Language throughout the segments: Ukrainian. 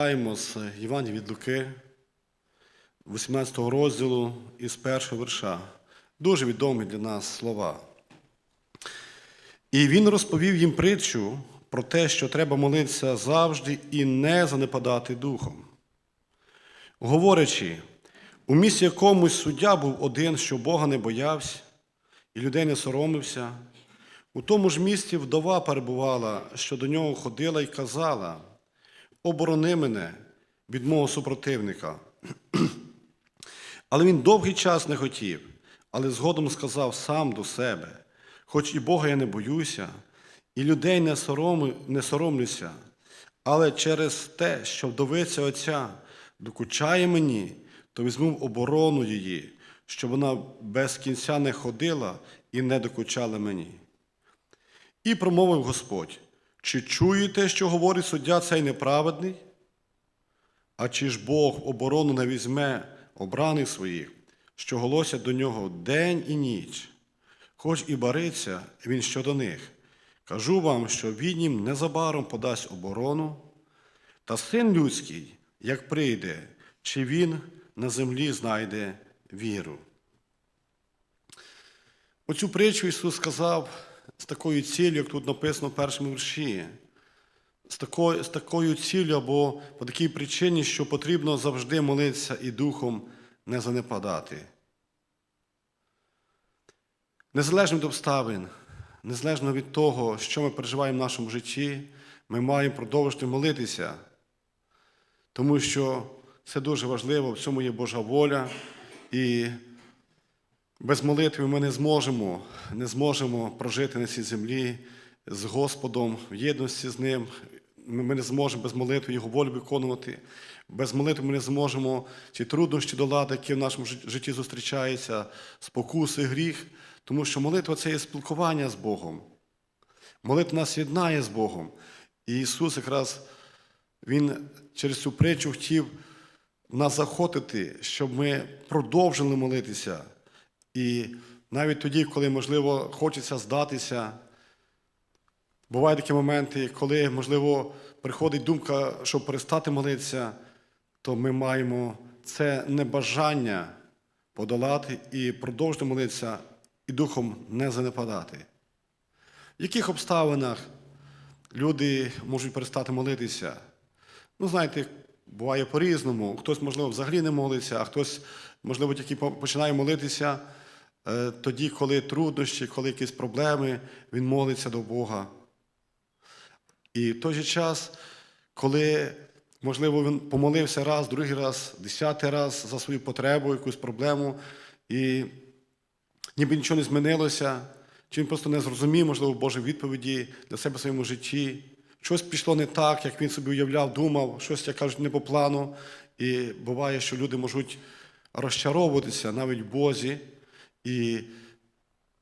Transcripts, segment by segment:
Читаємо з Євангелія від Луки, 18 розділу із першого верша. Дуже відомі для нас слова. І він розповів їм притчу про те, що треба молитися завжди і не занепадати духом. Говорячи, у місті якомусь суддя був один, що Бога не боявся, і людей не соромився. У тому ж місті вдова перебувала, що до нього ходила і казала: оборони мене від мого супротивника. Але він довгий час не хотів, але згодом сказав сам до себе: хоч і Бога я не боюся, і людей не, сороми, не соромлюся, але через те, що вдовиця Отця докучає мені, то візьму в оборону її, щоб вона без кінця не ходила і не докучала мені. І промовив Господь: чи чуєте, що говорить суддя цей неправедний? А чи ж Бог оборону не візьме обраних своїх, що голосять до нього день і ніч, хоч і бариться він щодо них. Кажу вам, що він їм незабаром подасть оборону, та син людський, як прийде, чи він на землі знайде віру. Оцю притчу Ісус сказав з такою ціллю, як тут написано в першому вірші, з такою, з такою ціллю або по такій причині, що потрібно завжди молитися і духом не занепадати. Незалежно від обставин, незалежно від того, що ми переживаємо в нашому житті, ми маємо продовжити молитися, тому що це дуже важливо, в цьому є Божа воля, і без молитви ми не зможемо, не зможемо прожити на цій землі з Господом в єдності з Ним. Ми не зможемо без молитви Його волю виконувати. Без молитви ми не зможемо ці труднощі долати, які в нашому житті зустрічаються, спокуси, гріх. Тому що молитва це є спілкування з Богом. Молитва нас єднає з Богом. І Ісус якраз Він через цю притчу хотів нас заходити, щоб ми продовжили молитися. І навіть тоді, коли, можливо, хочеться здатися, бувають такі моменти, коли, можливо, приходить думка, щоб перестати молитися, то ми маємо це небажання подолати і продовжити молитися, і духом не занепадати. В яких обставинах люди можуть перестати молитися? Ну, знаєте, буває по-різному. Хтось, можливо, взагалі не молиться, а хтось, можливо, тільки починає молитися тоді, коли труднощі, коли якісь проблеми, він молиться до Бога. І в той же час, коли, можливо, він помолився раз, другий раз, десятий раз за свою потребу, якусь проблему, і ніби нічого не змінилося, чи він просто не зрозумів, можливо, Божі відповіді для себе в своєму житті. Щось пішло не так, як він собі уявляв, думав, щось, як кажуть, не по плану. І буває, що люди можуть розчаровуватися навіть в Бозі і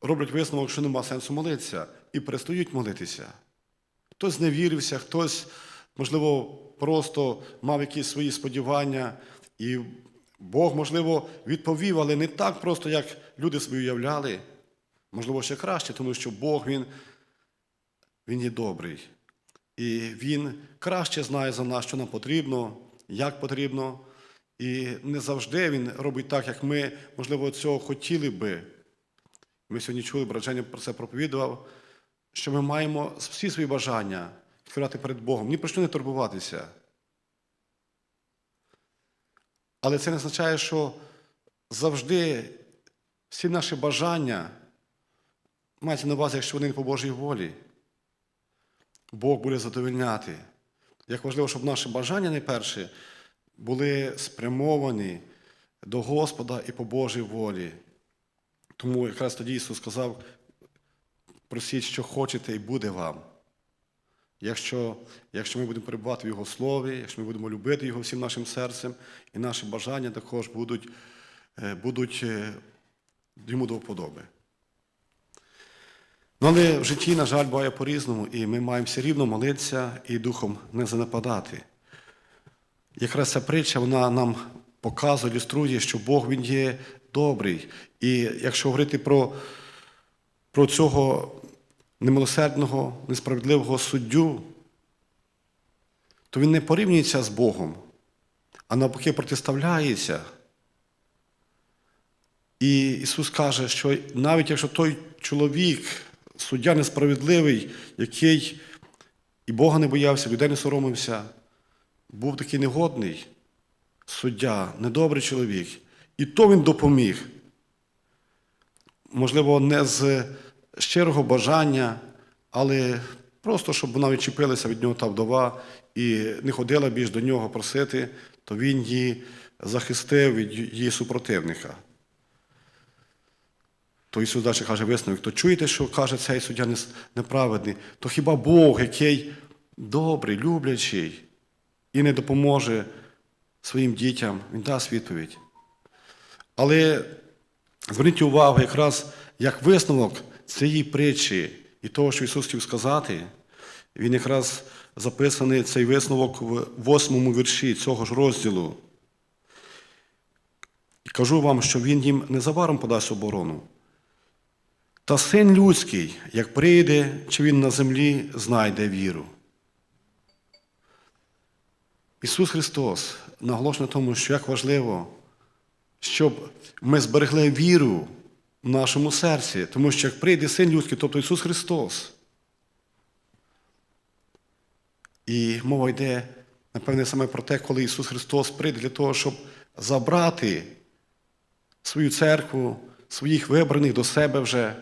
роблять висновок, що нема сенсу молитися, і перестають молитися. Хтось зневірився, хтось, можливо, просто мав якісь свої сподівання, і Бог, можливо, відповів, але не так просто, як люди собі уявляли. Можливо, ще краще, тому що Бог Він, він є добрий. І Він краще знає за нас, що нам потрібно, як потрібно. І не завжди Він робить так, як ми, можливо, цього хотіли би. Ми сьогодні чули, брат Женя про це проповідував, що ми маємо всі свої бажання відкривати перед Богом, ні про що не турбуватися. Але це не означає, що завжди всі наші бажання мається на увазі, якщо вони не по Божій волі. Бог буде задовольняти. Як важливо, щоб наші бажання найперше були спрямовані до Господа і по Божій волі. Тому якраз тоді Ісус сказав: просіть, що хочете, і буде вам. Якщо, якщо ми будемо перебувати в Його Слові, якщо ми будемо любити Його всім нашим серцем, і наші бажання також будуть, е, будуть е, йому до вподоби. Ну, але в житті, на жаль, буває по-різному, і ми маємо все рівно молитися і духом не занепадати. Якраз ця притча вона нам показує, ілюструє, що Бог Він є добрий. І якщо говорити про, про цього немилосердного, несправедливого суддю, то він не порівнюється з Богом, а навпаки протиставляється. І Ісус каже, що навіть якщо той чоловік, суддя несправедливий, який і Бога не боявся, людей не соромився, був такий негодний суддя, недобрий чоловік, і то він допоміг. Можливо, не з щирого бажання, але просто, щоб вона відчепилася від нього та вдова і не ходила більш до нього просити, то він її захистив від її супротивника. То Ісус далі каже висновок, то чуєте, що каже цей суддя неправедний, то хіба Бог, який добрий, люблячий і не допоможе своїм дітям, Він дасть відповідь. Але зверніть увагу, якраз як висновок цієї притчі і того, що Ісус хотів сказати, він якраз записаний цей висновок в восьмому вірші цього ж розділу. І кажу вам, що він їм незабаром подасть оборону. Та син людський, як прийде, чи він на землі знайде віру. Ісус Христос наголошує на тому, що як важливо, щоб ми зберегли віру в нашому серці, тому що як прийде син людський, тобто Ісус Христос. І мова йде, напевне, саме про те, коли Ісус Христос прийде для того, щоб забрати свою церкву, своїх вибраних до себе вже.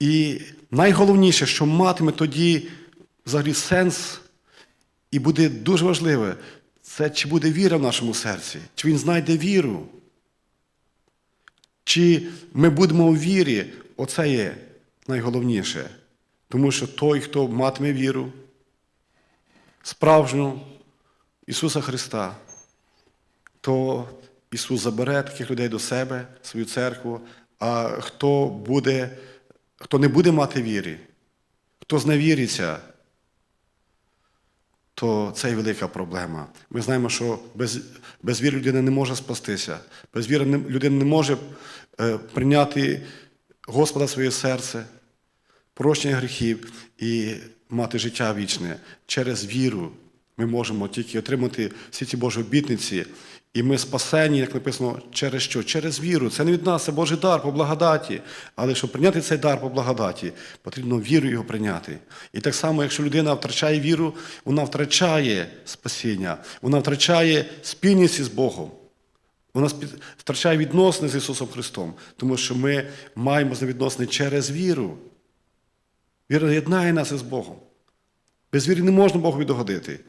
І найголовніше, що матиме тоді взагалі сенс, і буде дуже важливе, це чи буде віра в нашому серці, чи він знайде віру. Чи ми будемо у вірі, оце є найголовніше. Тому що той, хто матиме віру, справжню Ісуса Христа, то Ісус забере таких людей до себе, свою церкву, а хто буде, хто не буде мати віри, хто зневіриться, то це і велика проблема. Ми знаємо, що без, без віри людина не може спастися, без віри людина не може е, прийняти Господа в своє серце, прощення гріхів і мати життя вічне. Через віру ми можемо тільки отримати всі ці Божі обітниці. І ми спасені, як написано, через що? Через віру. Це не від нас, це Божий дар по благодаті. Але щоб прийняти цей дар по благодаті, потрібно віру його прийняти. І так само, якщо людина втрачає віру, вона втрачає спасіння, вона втрачає спільність із Богом. Вона втрачає відносини з Ісусом Христом, тому що ми маємо відносини через віру. Віра єднає нас із Богом. Без віри не можна Богові догодити.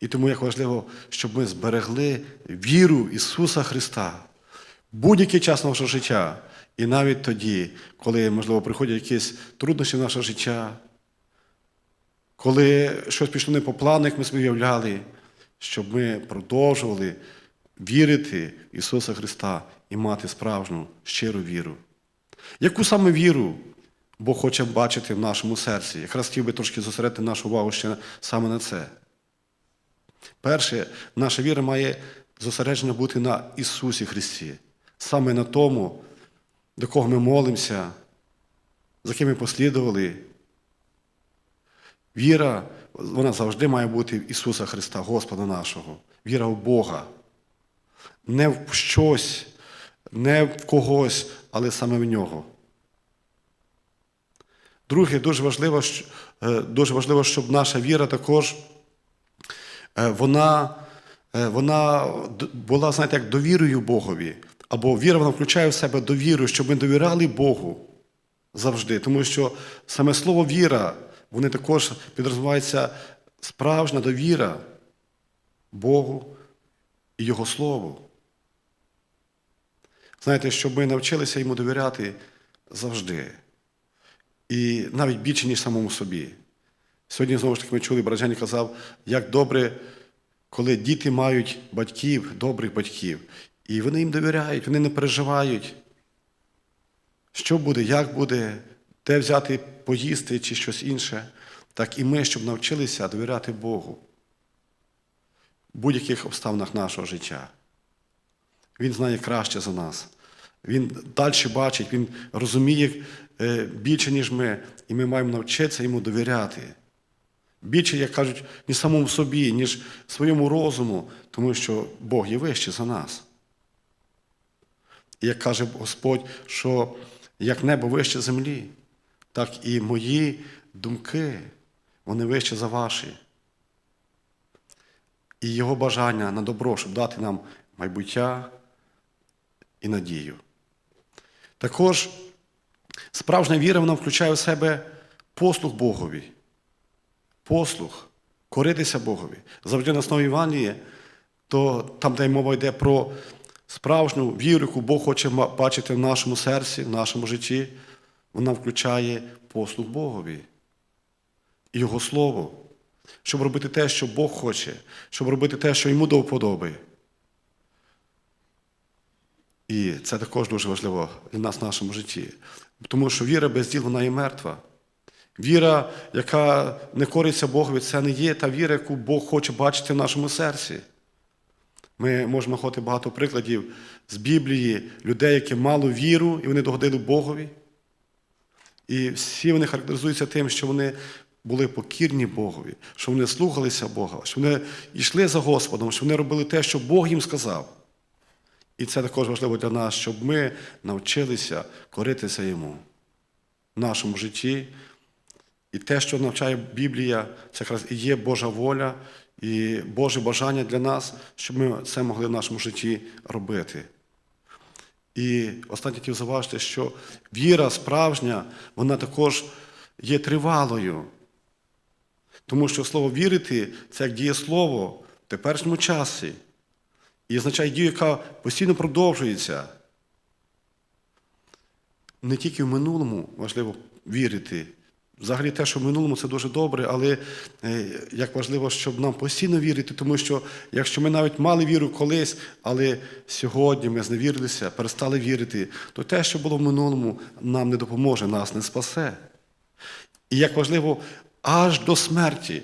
І тому як важливо, щоб ми зберегли віру Ісуса Христа будь-який час нашого життя. І навіть тоді, коли, можливо, приходять якісь труднощі в наше життя, коли щось пішло не по плану, як ми собі уявляли, щоб ми продовжували вірити в Ісуса Христа і мати справжню щиру віру. Яку саме віру Бог хоче бачити в нашому серці? Якраз хотів би трошки зосередити нашу увагу ще саме на це. Перше, наша віра має зосереджена бути на Ісусі Христі, саме на тому, до кого ми молимося, за ким ми послідували. Віра, вона завжди має бути в Ісуса Христа, Господа нашого. Віра в Бога. Не в щось, не в когось, але саме в нього. Друге, дуже важливо, е, дуже важливо, щоб наша віра також вона, е, вона була, знаєте, як довірою Богові. Або віра вона включає в себе довіру, щоб ми довіряли Богу завжди. Тому що саме слово віра, вони також підрозумівається справжня довіра Богу і Його Слову. Знаєте, щоб ми навчилися йому довіряти завжди. І навіть більше, ніж самому собі. Сьогодні, знову ж таки, ми чули, Бражані казав, як добре, коли діти мають батьків, добрих батьків, і вони їм довіряють, вони не переживають, що буде, як буде, де взяти поїсти чи щось інше. Так і ми, щоб навчилися довіряти Богу в будь-яких обставинах нашого життя. Він знає краще за нас. Він далі бачить, він розуміє е, більше, ніж ми, і ми маємо навчитися йому довіряти. Більше, як кажуть, ні самому собі, ніж своєму розуму, тому що Бог є вище за нас. І як каже Господь, що як небо вище землі, так і мої думки, вони вище за ваші. І Його бажання на добро, щоб дати нам майбуття і надію. Також справжня віра вона включає в себе послух Богові. Послух, коритися Богові. Завжди на основі Івангелії, то там, де мова йде про справжню віру, яку Бог хоче бачити в нашому серці, в нашому житті, вона включає послух Богові і Його Слово, щоб робити те, що Бог хоче, щоб робити те, що йому до вподоби. І це також дуже важливо для нас в нашому житті. Тому що віра без діл вона є мертва. Віра, яка не кориться Богові, це не є та віра, яку Бог хоче бачити в нашому серці. Ми можемо знаходити багато прикладів з Біблії людей, які мали віру, і вони догодили Богові. І всі вони характеризуються тим, що вони були покірні Богові, що вони слухалися Бога, що вони йшли за Господом, що вони робили те, що Бог їм сказав. І це також важливо для нас, щоб ми навчилися коритися йому в нашому житті. І те, що навчає Біблія, це якраз і є Божа воля і Боже бажання для нас, щоб ми це могли в нашому житті робити. І останнє хотів зауважити, що віра справжня, вона також є тривалою. Тому що слово вірити це як дієслово в теперішньому часі. І означає дію, яка постійно продовжується. Не тільки в минулому важливо вірити. Взагалі те, що в минулому це дуже добре, але е, як важливо, щоб нам постійно вірити, тому що якщо ми навіть мали віру колись, але сьогодні ми зневірилися, перестали вірити, то те, що було в минулому, нам не допоможе, нас не спасе. І як важливо, аж до смерті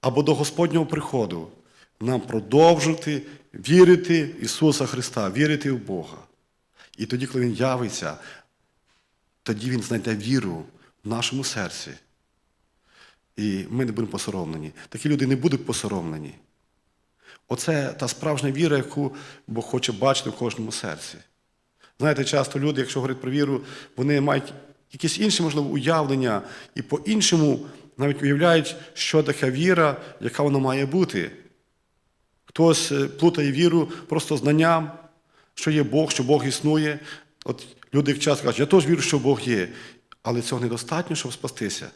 або до Господнього приходу нам продовжувати вірити в Ісуса Христа, вірити в Бога. І тоді, коли Він явиться, тоді Він знайде віру в нашому серці. І ми не будемо посоромлені. Такі люди не будуть посоромлені. Оце та справжня віра, яку Бог хоче бачити в кожному серці. Знаєте, часто люди, якщо говорять про віру, вони мають якісь інші, можливо, уявлення і по-іншому навіть уявляють, що таке віра, яка вона має бути. Хтось е, плутає віру просто знанням, що є Бог, що Бог існує. От люди часто кажуть, я теж вірю, що Бог є, але цього недостатньо, щоб спастися.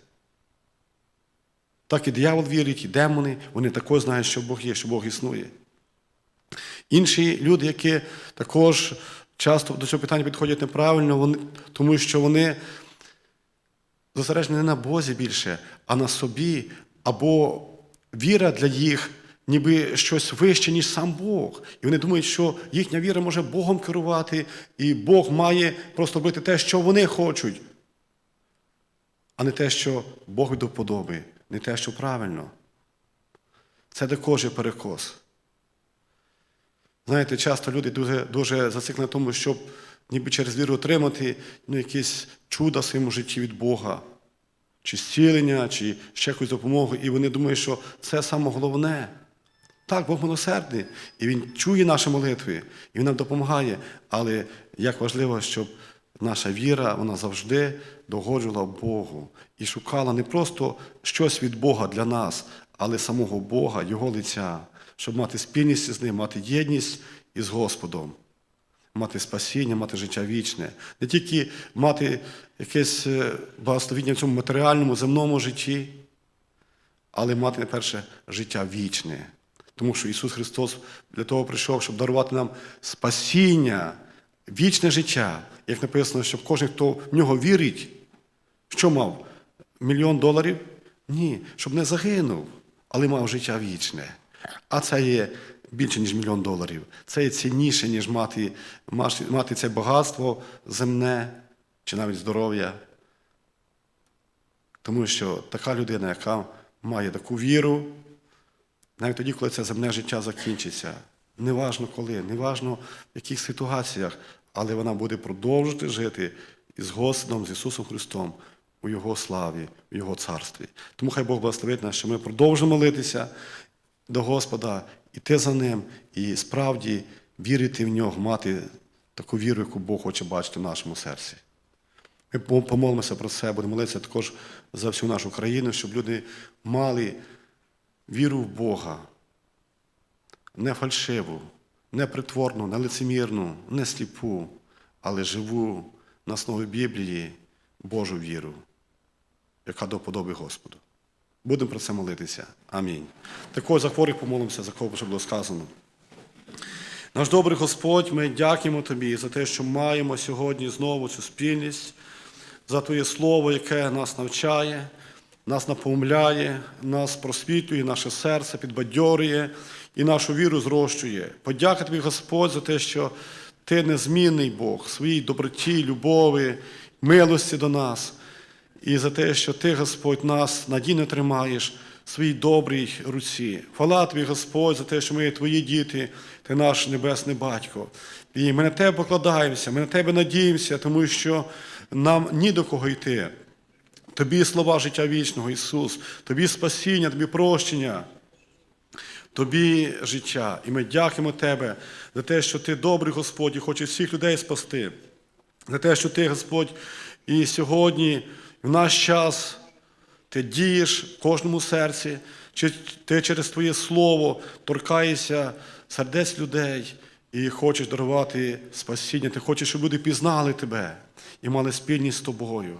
Так і диявол вірить, і демони, вони також знають, що Бог є, що Бог існує. Інші люди, які також часто до цього питання підходять неправильно, вони, тому що вони зосереджені не на Бозі більше, а на собі, або віра для їх ніби щось вище, ніж сам Бог. І вони думають, що їхня віра може Богом керувати, і Бог має просто робити те, що вони хочуть, а не те, що Бог до вподоби, не те, що правильно. Це також є перекос. Знаєте, часто люди дуже, дуже зациклені на тому, щоб ніби через віру отримати ну, якісь чуда в своєму житті від Бога, чи зцілення, чи ще якусь допомогу. І вони думають, що це саме головне. Так, Бог милосердний, і Він чує наші молитви, і Він нам допомагає. Але як важливо, щоб наша віра вона завжди догоджувала Богу і шукала не просто щось від Бога для нас, але самого Бога, Його лиця, щоб мати спільність з ним, мати єдність із Господом, мати спасіння, мати життя вічне, не тільки мати якесь е, благословіння в цьому матеріальному земному житті, але мати найперше життя вічне. Тому що Ісус Христос для того прийшов, щоб дарувати нам спасіння, вічне життя. Як написано, щоб кожен, хто в нього вірить, що мав? Мільйон доларів? Ні, щоб не загинув, але мав життя вічне. А це є більше, ніж мільйон доларів. Це є цінніше, ніж мати, мати це багатство земне чи навіть здоров'я. Тому що така людина, яка має таку віру, навіть тоді, коли це земне життя закінчиться, неважно коли, неважно в яких ситуаціях, але вона буде продовжувати жити із Господом, з Ісусом Христом у Його славі, у Його царстві. Тому хай Бог благословить нас, що ми продовжимо молитися до Господа, іти за Ним і справді вірити в нього, мати таку віру, яку Бог хоче бачити в нашому серці. Ми помолимося про це, будемо молитися також за всю нашу країну, щоб люди мали віру в Бога, не фальшиву, не притворну, не лицемірну, не сліпу, але живу на основі Біблії Божу віру, яка до подоби Господу. Будемо про це молитися. Амінь. Також за хворих помолимося, за кого вже було сказано. Наш добрий Господь, ми дякуємо Тобі за те, що маємо сьогодні знову цю спільність, за Твоє Слово, яке нас навчає, нас напомляє, нас просвітлює, наше серце підбадьорює і нашу віру зрощує. Подяка Тобі, Господь, за те, що Ти незмінний Бог, своїй доброті, любові, милості до нас, і за те, що Ти, Господь, нас надійно тримаєш в своїй добрій руці. Хвала Тобі, Господь, за те, що ми Твої діти, Ти наш Небесний Батько. І ми на Тебе покладаємося, ми на Тебе надіємося, тому що нам ні до кого йти. Тобі слова життя вічного, Ісус, Тобі спасіння, Тобі прощення, Тобі життя. І ми дякуємо Тебе за те, що Ти добрий Господь і хочеш всіх людей спасти. За те, що Ти, Господь, і сьогодні, в наш час, Ти дієш в кожному серці, чи Ти через Твоє Слово торкаєшся сердець людей і хочеш дарувати спасіння. Ти хочеш, щоб люди пізнали Тебе і мали спільність з Тобою.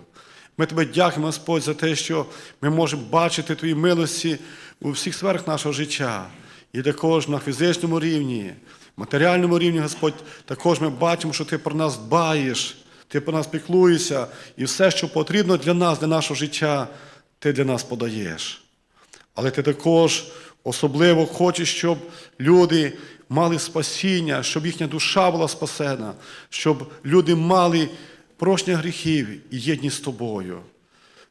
Ми тебе дякуємо, Господь, за те, що ми можемо бачити Твої милості у всіх сферах нашого життя. І також на фізичному рівні, матеріальному рівні, Господь, також ми бачимо, що Ти про нас дбаєш, Ти про нас піклуєшся, і все, що потрібно для нас, для нашого життя, Ти для нас подаєш. Але ти також особливо хочеш, щоб люди мали спасіння, щоб їхня душа була спасена, щоб люди мали прощення гріхів і єдність з тобою.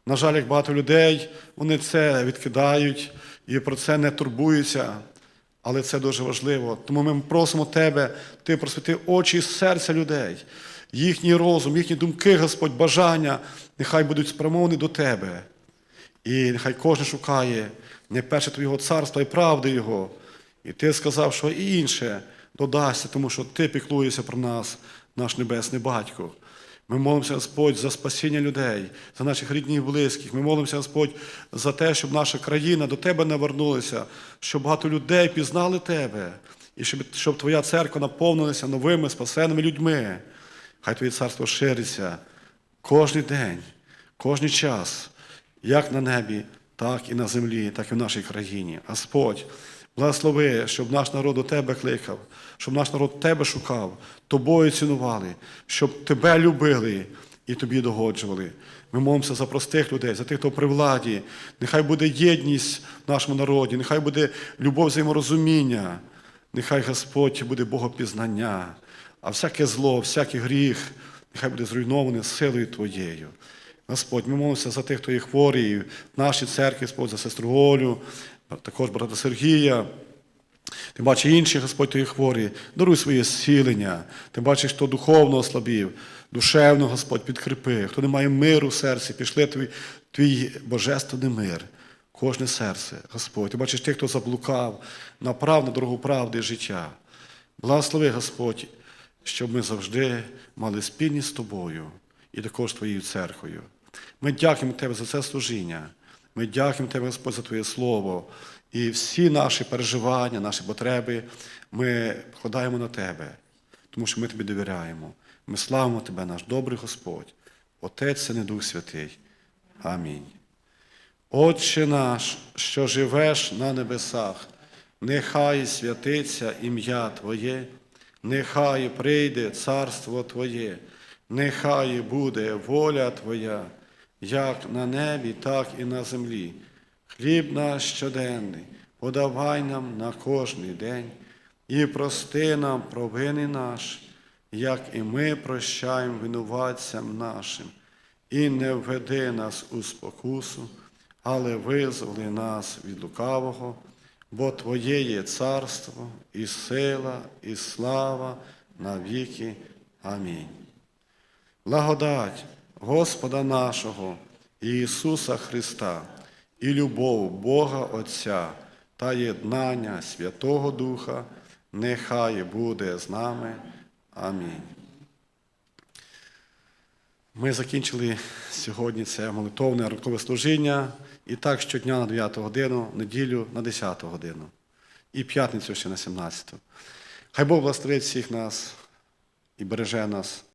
На жаль, як багато людей, вони це відкидають і про це не турбуються. Але це дуже важливо. Тому ми просимо Тебе, Ти просвіти очі і серця людей, їхній розум, їхні думки, Господь, бажання, нехай будуть спрямовані до Тебе. І нехай кожен шукає не перше Твого царства і правди Його. І Ти сказав, що і інше додасться, тому що Ти піклуєшся про нас, наш Небесний Батько. Ми молимося, Господь, за спасіння людей, за наших рідних і близьких. Ми молимося, Господь, за те, щоб наша країна до Тебе навернулася, щоб багато людей пізнали Тебе, і щоб, щоб Твоя церква наповнилася новими спасеними людьми. Хай Твоє царство шириться кожен день, кожен час, як на небі, так і на землі, так і в нашій країні. Господь, благослови, щоб наш народ до Тебе кликав, щоб наш народ Тебе шукав, Тобою цінували, щоб Тебе любили і Тобі догоджували. Ми молимося за простих людей, за тих, хто при владі. Нехай буде єдність в нашому народі, нехай буде любов взаєморозуміння, нехай Господь буде Богопізнання, а всяке зло, всякий гріх, нехай буде зруйноване силою Твоєю. Господь, ми молимося за тих, хто є хворий, в нашій церкві, Господь, за сестру Олю, також брата Сергія. Ти бачиш інші, Господь, твої хворі, даруй своє зцілення. Ти бачиш, хто духовно ослабів, душевно, Господь, підкріпи. Хто не має миру в серці, пішли твій, твій божественний мир. Кожне серце, Господь. Ти бачиш тих, хто заблукав, направ на дорогу правди життя. Благослови, Господь, щоб ми завжди мали спільність з тобою і також твоєю церквою. Ми дякуємо Тебе за це служіння. Ми дякуємо Тебе, Господь, за Твоє Слово. І всі наші переживання, наші потреби ми покладаємо на Тебе, тому що ми Тобі довіряємо. Ми славимо Тебе, наш добрий Господь, Отець Син і Дух Святий. Амінь. Отче наш, що живеш на небесах, нехай святиться ім'я Твоє, нехай прийде царство Твоє, нехай буде воля Твоя, як на небі, так і на землі. Хліб наш щоденний, подавай нам на кожний день і прости нам провини наші, як і ми прощаємо винуватцям нашим, і не введи нас у спокусу, але визволи нас від лукавого, бо Твоє є царство, і сила, і слава на віки. Амінь. Благодать Господа нашого Ісуса Христа і любов Бога Отця та єднання Святого Духа нехай буде з нами. Амінь. Ми закінчили сьогодні це молитовне ранкове служіння. І так щодня на 9 годину, неділю на 10 годину. І п'ятницю ще на 17. Хай Бог благословить всіх нас і береже нас